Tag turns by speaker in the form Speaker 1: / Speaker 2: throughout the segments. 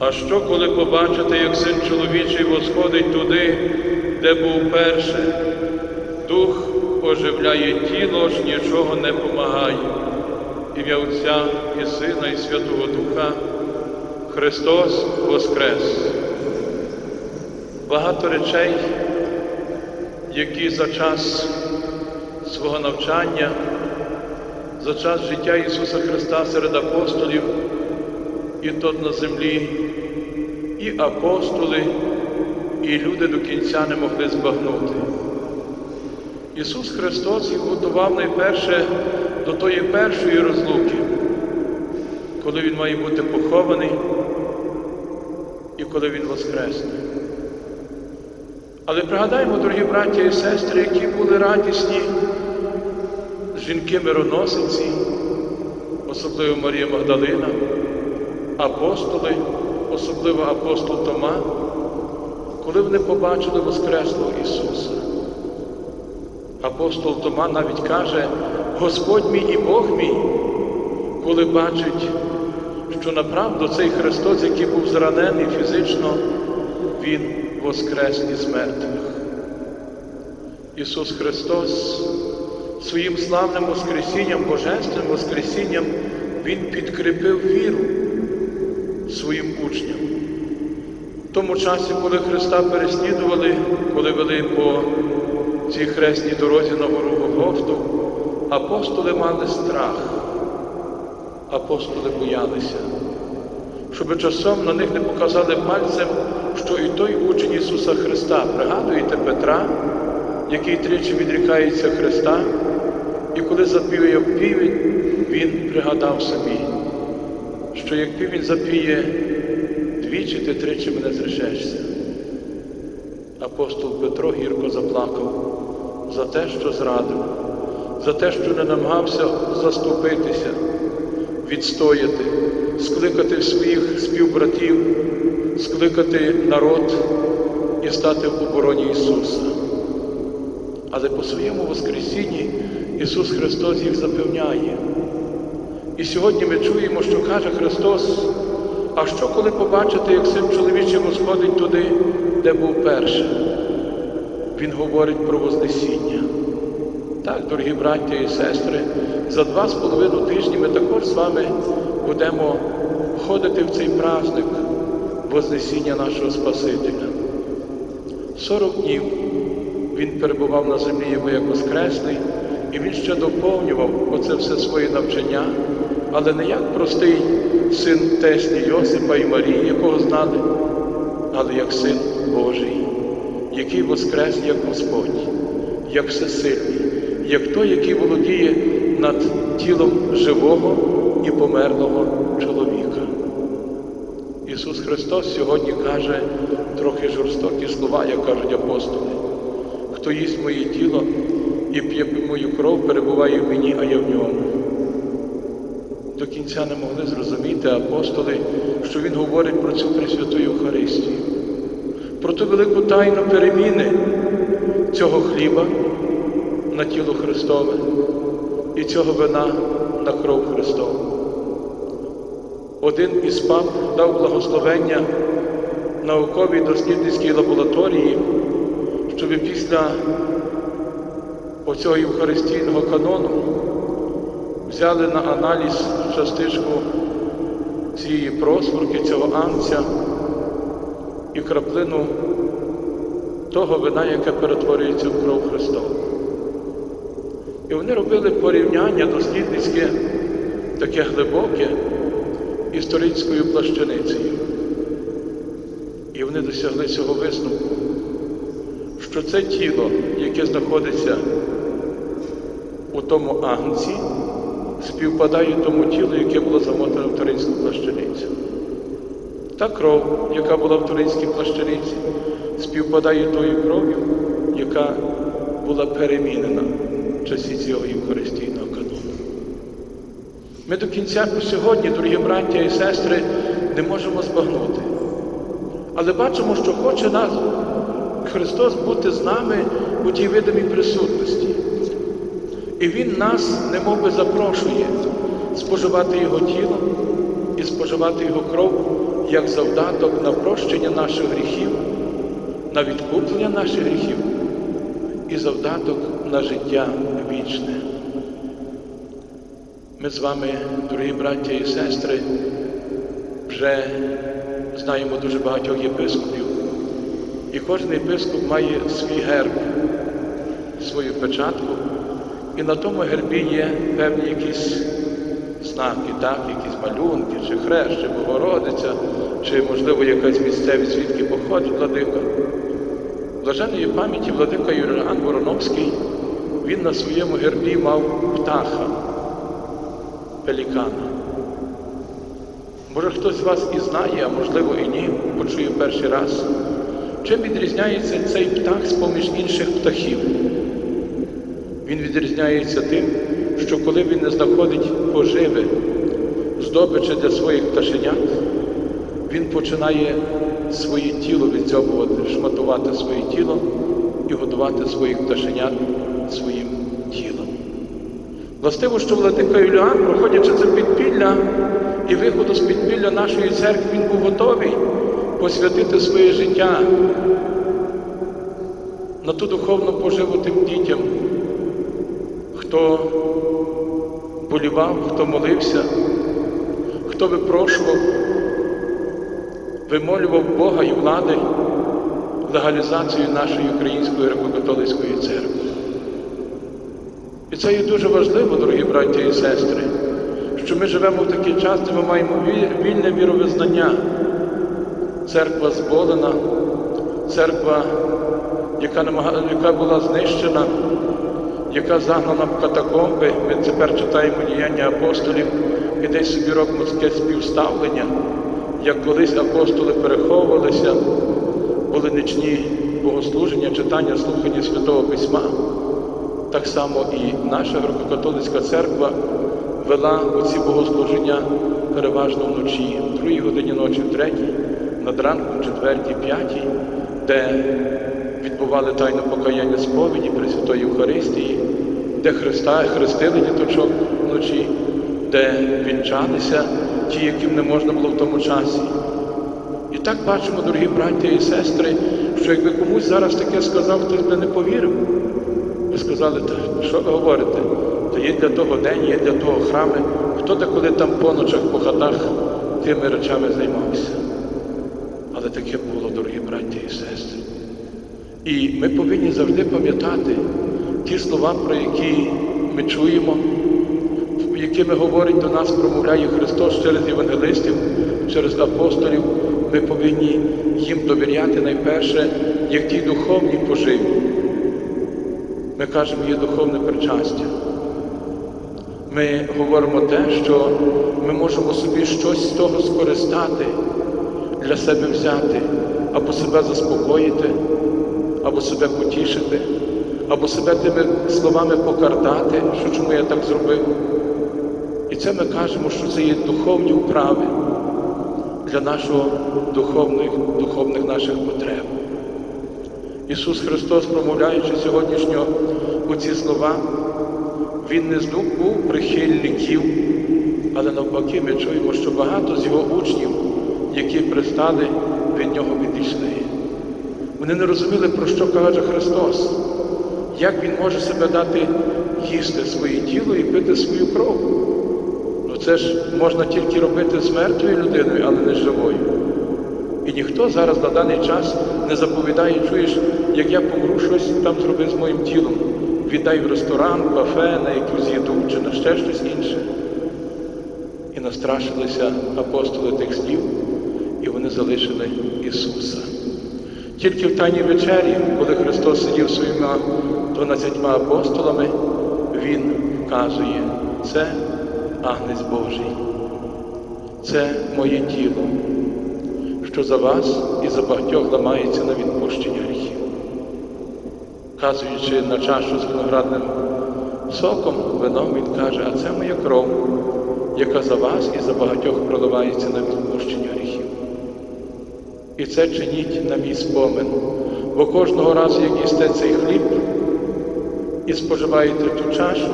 Speaker 1: А що, коли побачите, як син чоловічий восходить туди, де був перше? Дух оживляє тіло ж нічого не помагає. Ім'я Отця і Сина, і Святого Духа Христос Воскрес. Багато речей, які за час свого навчання, за час життя Ісуса Христа серед апостолів, і тут на землі, і апостоли, і люди до кінця не могли збагнути. Ісус Христос їх готував найперше до тої першої розлуки, коли Він має бути похований і коли Він воскресне. Але пригадаємо, дорогі браття і сестри, які були радісні жінки-мироносиці, особливо Марія Магдалина, апостоли, особливо апостол Тома, коли вони побачили Воскреслого Ісуса. Апостол Тома навіть каже, Господь мій і Бог мій, коли бачить, що направду цей Христос, який був зранений фізично, Він воскрес із мертвих. Ісус Христос своїм славним Воскресінням, Божественним Воскресінням, Він підкріпив віру своїм учням. В тому часі, коли Христа переслідували, коли вели по цій хресній дорозі на гору Голгофту, апостоли мали страх, апостоли боялися, щоб часом на них не показали пальцем, що і той учень Ісуса Христа, пригадуєте Петра, який тричі відрікається Христа, і коли запіє півень, він пригадав собі, що як півень запіє двічі, ти тричі мене зречешся. Апостол Петро гірко заплакав за те, що зрадив, за те, що не намагався заступитися, відстояти, скликати своїх співбратів, скликати народ і стати в обороні Ісуса. Але по своєму Воскресінні Ісус Христос їх запевняє. І сьогодні ми чуємо, що каже Христос, а що коли побачите, як син чоловічий сходить туди, де був перший? Він говорить про Вознесіння. Так, дорогі браття і сестри, за два з половиною тижні ми також з вами будемо входити в цей праздник Вознесіння нашого Спасителя. Сорок днів він перебував на землі його як Воскресний, і він ще доповнював оце все своє навчання, але не як простий син тесні Йосипа і Марії, якого знали, але як син Божий, який воскрес як Господь, як всесильний, як той, який володіє над тілом живого і померлого чоловіка. Ісус Христос сьогодні каже трохи жорстокі слова, як кажуть апостоли. Хто їсть моє тіло і мою кров, перебуває в мені, а я в ньому. До кінця не могли зрозуміти апостоли, що Він говорить про цю Пресвяту Євхаристію, про ту велику тайну переміни цього хліба на тіло Христове і цього вина на кров Христову. Один із пап дав благословення науковій дослідницькій лабораторії, щоб після оцього Євхаристійного канону взяли на аналіз частичку цієї просворки, цього анця і краплину того вина, яке перетворюється в кров Христову. І вони робили порівняння дослідницьке, таке глибоке, історичною плащаницею. І вони досягли цього висновку, що це тіло, яке знаходиться у тому агнці, співпадає тому тілу, яке було замотане в Туринську плащаницю. Та кров, яка була в Туринській плащаниці, співпадає тою кров'ю, яка була перемінена в часі цього Євхаристійного канону. Ми до кінця сьогодні, дорогі браття і сестри, не можемо збагнути. Але бачимо, що хоче нас Христос бути з нами у тій видимій присутності. І Він нас немов би запрошує споживати Його тіло і споживати Його кров як завдаток на прощення наших гріхів, на відкуплення наших гріхів і завдаток на життя вічне. Ми з вами, дорогі браття і сестри, вже знаємо дуже багатьох єпископів. І кожен єпископ має свій герб, свою печатку, і на тому гербі є певні якісь знаки, так, якісь малюнки, чи хрест, чи Богородиця, чи, можливо, якась місцевість, звідки походить владика. Блаженої пам'яті владика Юріан Вороновський, він на своєму гербі мав птаха, пелікана. Може хтось з вас і знає, а можливо і ні, почує перший раз. Чим відрізняється цей птах з-поміж інших птахів? Він відрізняється тим, що коли він не знаходить поживи, здобичі для своїх пташенят, він починає своє тіло відцьобувати, шматувати своє тіло і годувати своїх пташенят своїм тілом. Властиво, що владика Юліан, проходячи це підпілля і виходу з підпілля нашої церкви, він був готовий посвятити своє життя на ту духовну поживу тим дітям, хто болівав, хто молився, хто випрошував, вимолював Бога і влади легалізацію нашої Української греко-католицької церкви. І це є дуже важливо, дорогі браття і сестри, що ми живемо в такий час, де ми маємо вільне віровизнання. Церква зболена, церква, яка, яка була знищена, яка загнана в катакомби. Ми тепер читаємо діяння апостолів і десь собі робимо таке співставлення, як колись апостоли переховувалися, були нічні богослуження, читання, слухання Святого Письма. Так само і наша греко-католицька церква вела оці богослуження переважно вночі, в другій годині ночі, в третій, над ранком, четвертій, п'ятій, де відбували тайну покаяння сповіді Пресвятої Євхаристії, де Христа хрестили діточок вночі, де вінчалися ті, яким не можна було в тому часі. І так бачимо, дорогі браття і сестри, що якби комусь зараз таке сказав, хтось би не повірив. Ви сказали, та що ви говорите? То є для того день, є для того храми. Хто деколи там по ночах, по хатах тими речами займався? Але таке було, дорогі браті і сестри. І ми повинні завжди пам'ятати ті слова, про які ми чуємо, якими говорить до нас, промовляє Христос через євангелистів, через апостолів. Ми повинні їм довіряти найперше, як ті духовні поживі. Ми кажемо, є духовне причастя. Ми говоримо те, що ми можемо собі щось з того скористати, для себе взяти, або себе заспокоїти, або себе потішити, або себе тими словами покартати, що чому я так зробив. І це ми кажемо, що це є духовні вправи для нашого духовних, духовних наших потреб. Ісус Христос, промовляючи сьогоднішнього у ці слова, Він не з дух був прихильників, але навпаки, ми чуємо, що багато з його учнів, які пристали, від нього відійшли. Вони не розуміли, про що каже Христос, як Він може себе дати їсти своє тіло і пити свою кров. Ну це ж можна тільки робити з мертвою людиною, але не з живою. І ніхто зараз на даний час не заповідає, чуєш, як я помру, щось там зроби з моїм тілом. Віддай в ресторан, кафе, на якусь їду чи на ще щось інше. І настрашилися апостоли тих слів, і вони залишили Ісуса. Тільки в Тайній вечері, коли Христос сидів своїми дванадцятьма апостолами, Він вказує, це Агнець Божий, це моє тіло що за вас і за багатьох ламається на відпущення гріхів. Вказуючи на чашу з виноградним соком, вином, він каже, а це моя кров, яка за вас і за багатьох проливається на відпущення гріхів. І це чиніть на мій спомин, бо кожного разу, як їсте цей хліб і споживаєте ту чашу,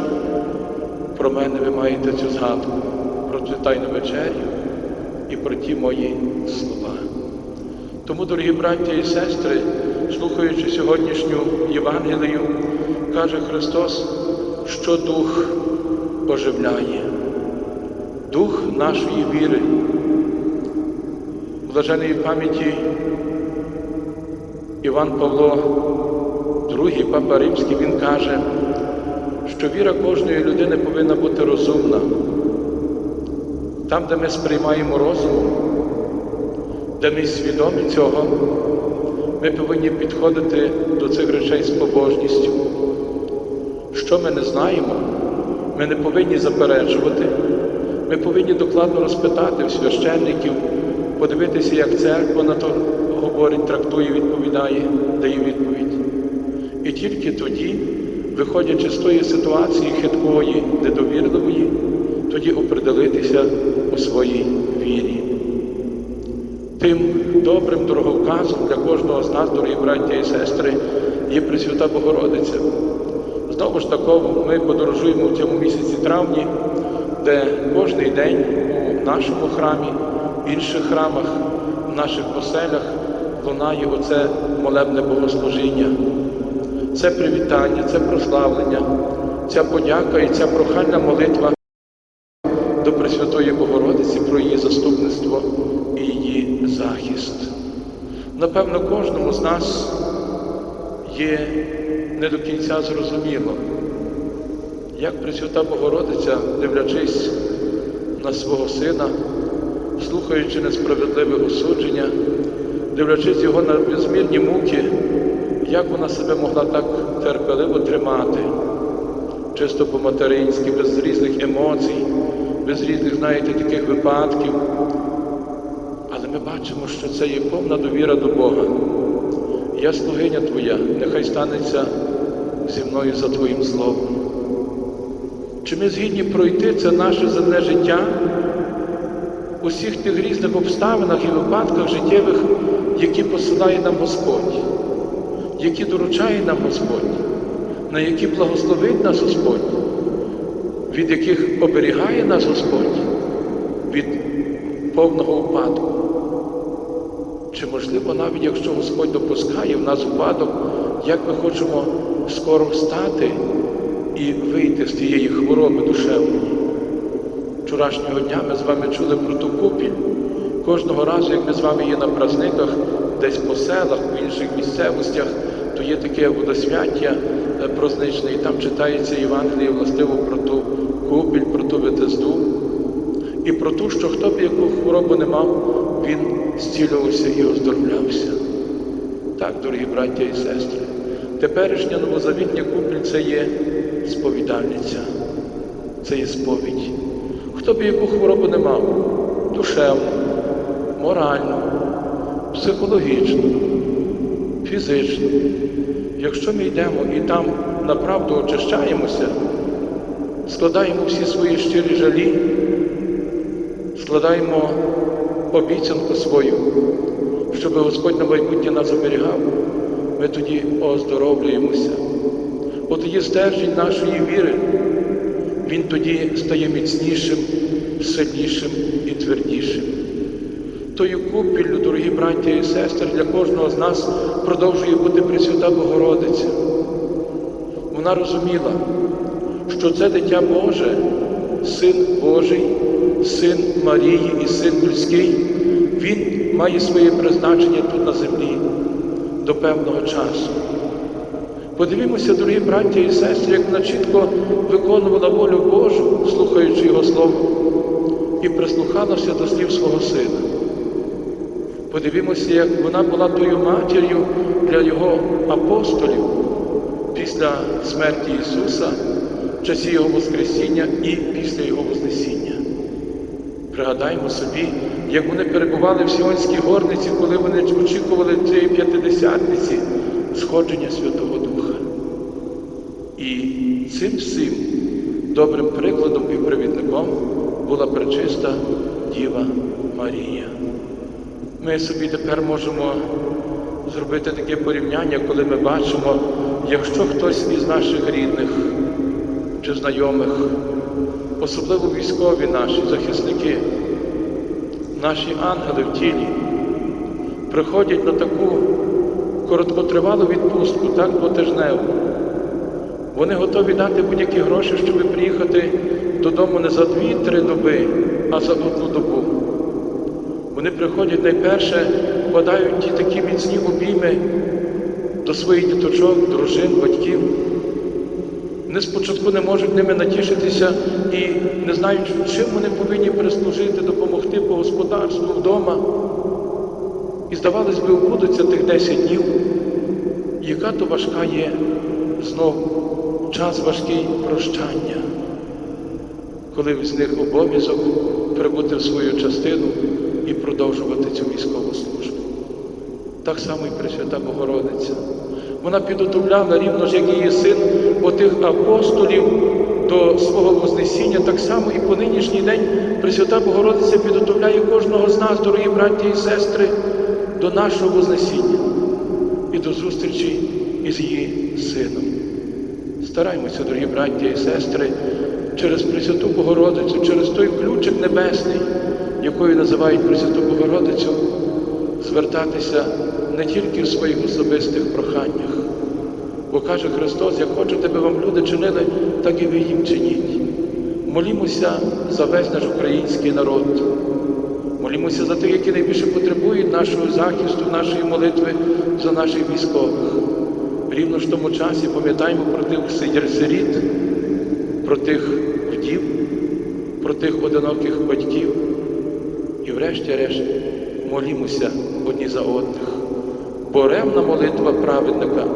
Speaker 1: про мене ви маєте цю згадку, про цю тайну вечерю і про ті мої слова. Тому, дорогі браття і сестри, слухаючи сьогоднішню Євангелію, каже Христос, що Дух оживляє, Дух нашої віри. Блаженої пам'яті Іван Павло, другий папа Римський, він каже, що віра кожної людини повинна бути розумна. Там, де ми сприймаємо розумом, де ми свідомі цього, ми повинні підходити до цих речей з побожністю. Що ми не знаємо, ми не повинні заперечувати, ми повинні докладно розпитати в священників, подивитися, як церква на то говорить, трактує, відповідає, дає відповідь. І тільки тоді, виходячи з тої ситуації хиткої, недовірливої, тоді определитися у своїй вірі. Тим добрим дороговказом для кожного з нас, дорогі браття і сестри, є Пресвята Богородиця. Знову ж таково ми подорожуємо в цьому місяці травні, де кожний день у нашому храмі, в інших храмах, в наших оселях лунає оце молебне богослужіння. Це привітання, це прославлення, ця подяка і ця прохальна молитва до Пресвятої Богородиці про її заступництво і її захист. Напевно, кожному з нас є не до кінця зрозуміло, як Пресвята Богородиця, дивлячись на свого сина, слухаючи несправедливе осудження, дивлячись його на безмірні муки, як вона себе могла так терпеливо тримати, чисто по-материнськи, без різних емоцій, без різних, знаєте, таких випадків. Але ми бачимо, що це є повна довіра до Бога. Я слугиня Твоя, нехай станеться зі мною за Твоїм словом. Чи ми згідні пройти це наше земне життя у всіх тих різних обставинах і випадках життєвих, які посилає нам Господь, які доручає нам Господь, на які благословить нас Господь, від яких оберігає нас Господь від повного упадку? Чи можливо, навіть якщо Господь допускає в нас упадок, як ми хочемо скоро встати і вийти з тієї хвороби душевної? Вчорашнього дня ми з вами чули про ту купіль. Кожного разу, як ми з вами є на праздниках, десь по селах, в інших місцевостях, то є таке водосвяття е, прозничне, і там читається Євангеліє властиво про ту купіль, про ту витезду і про те, що хто б яку хворобу не мав, він зцілювався і оздоровлявся. Так, дорогі браття і сестри, теперішня новозавітня купіль це є сповідальниця, це є сповідь. Хто б яку хворобу не мав, душевну, моральну, психологічну, фізичну, якщо ми йдемо і там направду очищаємося, складаємо всі свої щирі жалі, складаємо обіцянку свою, щоб Господь на майбутнє нас оберігав, ми тоді оздоровлюємося. От тоді стержень нашої віри, він тоді стає міцнішим, сильнішим і твердішим. Тою купіллю, дорогі браття і сестри, для кожного з нас продовжує бути Пресвята Богородиця. Вона розуміла, що це дитя Боже, Син Божий, Син Марії і Син людський, Він має своє призначення тут на землі до певного часу. Подивімося, дорогі браття і сестри, як вона чітко виконувала волю Божу, слухаючи Його Слово, і прислухалася до слів свого сина. Подивімося, як вона була тою матір'ю для його апостолів після смерті Ісуса, в часі Його Воскресіння і після Його Вознесіння. Пригадаймо собі, як вони перебували в Сіонській горниці, коли вони очікували цієї п'ятидесятниці сходження Святого Духа. І цим всім добрим прикладом і провідником була пречиста Діва Марія. Ми собі тепер можемо зробити таке порівняння, коли ми бачимо, якщо хтось із наших рідних чи знайомих, особливо військові наші захисники, наші ангели в тілі приходять на таку короткотривалу відпустку, так двотижневу. Вони готові дати будь-які гроші, щоб приїхати додому не за дві-три доби, а за одну добу. Вони приходять найперше, вкладають ті такі міцні обійми до своїх діточок, дружин, батьків. Вони спочатку не можуть ними натішитися і не знають, чим вони повинні прислужити, допомогти по господарству вдома. І здавалось би, вбудуться тих 10 днів, яка то важка є знову час важкий прощання, коли з них обов'язок прибути в свою частину і продовжувати цю військову службу. Так само і Пресвята Богородиця. Вона підготовляла рівно ж, як її син отих апостолів до свого Вознесіння, так само і по нинішній день Пресвята Богородиця підготовляє кожного з нас, дорогі браті і сестри, до нашого Вознесіння і до зустрічі із її сином. Стараймося, дорогі браття і сестри, через Пресвяту Богородицю, через той ключик небесний, якою називають Пресвяту Богородицю, звертатися не тільки в своїх особистих проханнях. Бо каже Христос, як хочете би вам люди чинили, так і ви їм чиніть. Молімося за весь наш український народ. Молімося за тих, які найбільше потребують нашого захисту, нашої молитви за наших військових. Рівно ж в тому часі пам'ятаємо про тих сиріт, про тих вдів, про тих одиноких батьків. І врешті-решт молімося одні за одних. Бо ревна молитва праведника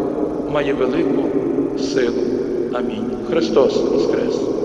Speaker 1: має велику силу. Амінь. Христос Воскрес!